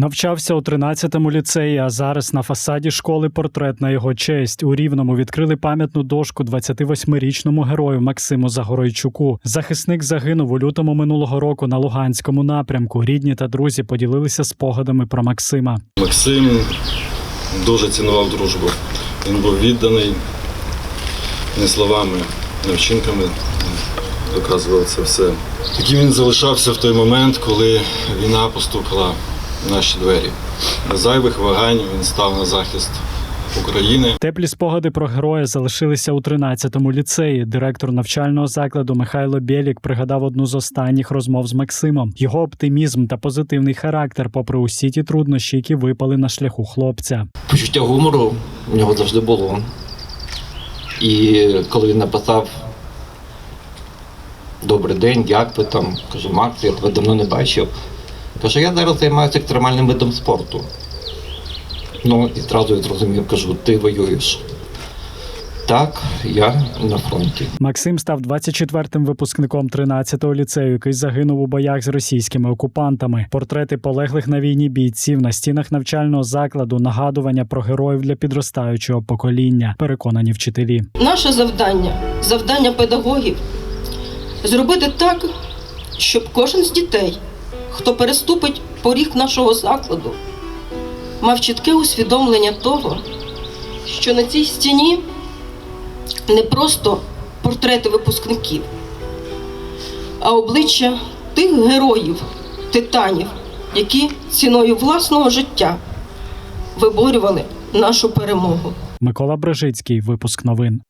Навчався у 13-му ліцеї, а зараз на фасаді школи портрет на його честь. У Рівному відкрили пам'ятну дошку 28-річному герою Максиму Загоройчуку. Захисник загинув у лютому минулого року на Луганському напрямку. Рідні та друзі поділилися спогадами про Максима. Максим дуже цінував дружбу. Він був відданий не словами, не вчинками доказував це все. Таким він залишався в той момент, коли війна постукала в наші двері. Без зайвих вагань він став на захист України. Теплі спогади про героя залишилися у 13-му ліцеї. Директор навчального закладу Михайло Бєлік пригадав одну з останніх розмов з Максимом. Його оптимізм та позитивний характер, попри усі ті труднощі, які випали на шляху хлопця. Почуття гумору в нього завжди було. І коли він написав Добрий день, як ви там? Кажу, Макс, я тебе давно не бачив. Каже, я зараз займаюся екстремальним видом спорту. Ну, і одразу я зрозумів, кажу, ти воюєш. Так, я на фронті. Максим став 24-м випускником 13-го ліцею, який загинув у боях з російськими окупантами. Портрети полеглих на війні бійців на стінах навчального закладу, нагадування про героїв для підростаючого покоління. Переконані вчителі. Наше завдання, завдання педагогів зробити так, щоб кожен з дітей, хто переступить поріг нашого закладу, мав чітке усвідомлення того, що на цій стіні не просто портрети випускників, а обличчя тих героїв, титанів, які ціною власного життя виборювали нашу перемогу. Микола Брежицький, випуск новин.